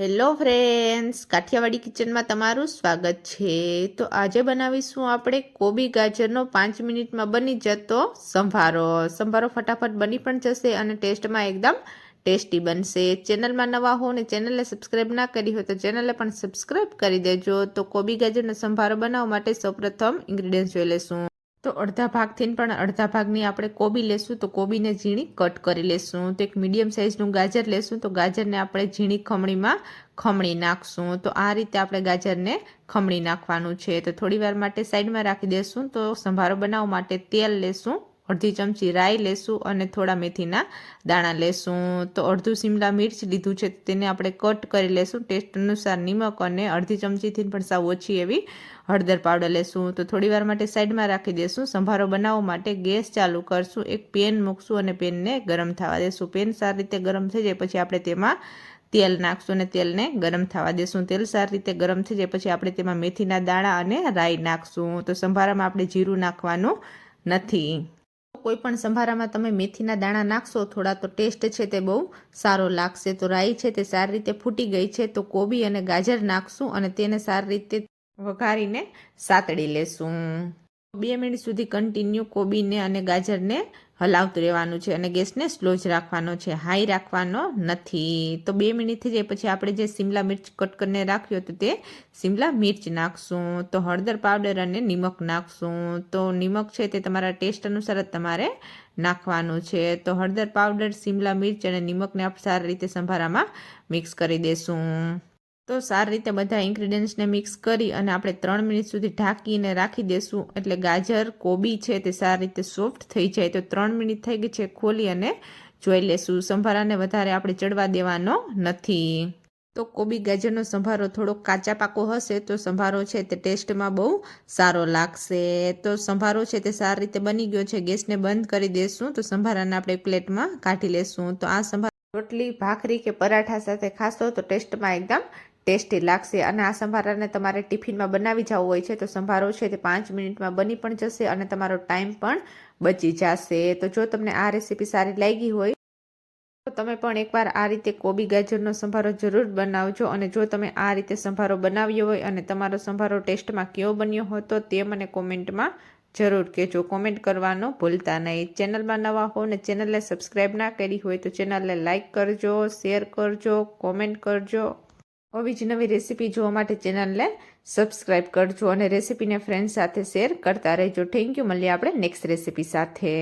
Hello friends, Kathiawadi કિચનમાં તમારું સ્વાગત છે. તો આજે બનાવીશું આપણે કોબી ગાજરનો પાંચ મિનિટમાં બની જતો સંભારો. સંભારો ફટાફટ બની પણ જશે અને ટેસ્ટમાં એકદમ ટેસ્ટી બનશે. ચેનલમાં નવા હો અને ચેનલને સબસ્ક્રાઈબ ના કરી હોય તો ચેનલને પણ સબસ્ક્રાઈબ કરી દેજો. તો કોબી ગાજરનો સંભારો બનાવવા માટે સૌપ્રથમ ઇન્ગ્રીડિયન્ટ્સ જોઈ લેશું તો અડધા ભાગથી પણ અડધા ભાગની આપણે કોબી લેશું તો કોબીને ઝીણી કટ કરી લેશું. તો એક મીડિયમ સાઇઝનું ગાજર લેશું તો ગાજરને આપણે ઝીણી ખમણીમાં ખમણી નાખશું. તો આ રીતે આપણે ગાજરને ખમણી નાખવાનું છે. તો થોડી વાર માટે સાઈડમાં રાખી દેશું તો સંભારો બનાવવા માટે તેલ લેશું. અડધી ચમચી રાઈ લેશું અને થોડા મેથીના દાણા લેશું. તો અડધું સિમલા મિર્ચ લીધું છે, તેને આપણે કટ કરી લેશું. ટેસ્ટ અનુસાર નિમક અને અડધી ચમચીથી પણ સાવ ઓછી એવી હળદર પાવડર લેશું. તો થોડી વાર માટે સાઈડમાં રાખી દેશું. સંભારો બનાવવા માટે ગેસ ચાલુ કરશું. એક પેન મૂકશું અને પેનને ગરમ થવા દેશું. પેન સારી રીતે ગરમ થઈ જાય પછી આપણે તેમાં તેલ નાખશું અને તેલને ગરમ થવા દેશું. તેલ સારી રીતે ગરમ થઈ જાય પછી આપણે તેમાં મેથીના દાણા અને રાઈ નાખશું. તો સંભારામાં આપણે જીરું નાખવાનું નથી. કોઈ પણ સંભારામાં તમે મેથીના દાણા નાખશો, થોડા તો ટેસ્ટ છે તે બહુ સારો લાગશે. તો રાઈ છે તે સારી રીતે ફૂટી ગઈ છે, તો કોબી અને ગાજર નાખશું અને તેને સારી રીતે વઘારીને સાતડી લેશું. બે મિનિટ સુધી કન્ટિન્યુ કોબીને અને ગાજરને હલાવતું રહેવાનું છે અને ગેસને સ્લો જ રાખવાનો છે, હાઈ રાખવાનો નથી. તો બે મિનિટ થઈ જાય પછી આપણે જે સિમલા મિર્ચ કટ કરીને રાખ્યો તો તે સિમલા મિર્ચ નાખશું, તો હળદર પાવડર અને નિમક નાખશું. તો નિમક છે તે તમારા ટેસ્ટ અનુસાર જ તમારે નાખવાનું છે. તો હળદર પાવડર, સિમલા મિર્ચ અને નિમકને આપણે સારી રીતે સંભારામાં મિક્સ કરી દેશું. તો સારી રીતે બધા ઇન્ગ્રીડિયન્ટ્સને મિક્સ કરી અને આપણે ત્રણ મિનિટ સુધી ઢાંકીને રાખી દેશું. એટલે ગાજર, કોબી છે તે સારી રીતે સોફ્ટ થઈ જાય. તો ત્રણ મિનિટ થઈ ગઈ છે ખોલી અને જોઈ લેશું. સંભારાને વધારે આપણે ચડવા દેવાનો નથી. તો કોબી ગાજરનો સંભારો થોડો કાચા પાકો હશે તો સંભારો છે તે ટેસ્ટમાં બહુ સારો લાગશે. તો સંભારો છે તે સારી રીતે બની ગયો છે. ગેસને બંધ કરી દેશું. તો સંભારાને આપણે પ્લેટમાં કાઢી લેશું. તો આ સંભાર રોટલી, ભાખરી કે પરાઠા સાથે ખાશો તો ટેસ્ટમાં એકદમ ટેસ્ટી લાગશે અને આ સંભારાને તમારે ટિફિનમાં બનાવી જવું હોય છે, તો સંભારો છે તે પાંચ મિનિટમાં બની પણ જશે અને તમારો ટાઈમ પણ બચી જશે. તો જો તમને આ રેસીપી સારી લાગી હોય, તો તમે પણ એકવાર આ રીતે કોબી ગાજરનો સંભારો જરૂર બનાવજો અને જો તમે આ રીતે સંભારો બનાવ્યો હોય અને તમારો સંભારો ટેસ્ટમાં કેવો બન્યો હતો તે મને કોમેન્ટમાં જરૂર કહેજો. કોમેન્ટ કરવાનો ભૂલતા નહીં. ચેનલમાં નવા હો ને ચેનલને સબસ્ક્રાઈબ ના કરી હોય તો ચેનલને લાઇક કરજો, શેર કરજો, કોમેન્ટ કરજો. આવી જ નવી રેસીપી જોવા માટે ચેનલને સબસ્ક્રાઈબ કરજો અને રેસીપીને ફ્રેન્ડ સાથે શેર કરતા રહેજો. થેન્ક યુ મળીએ આપણે નેક્સ્ટ રેસીપી સાથે.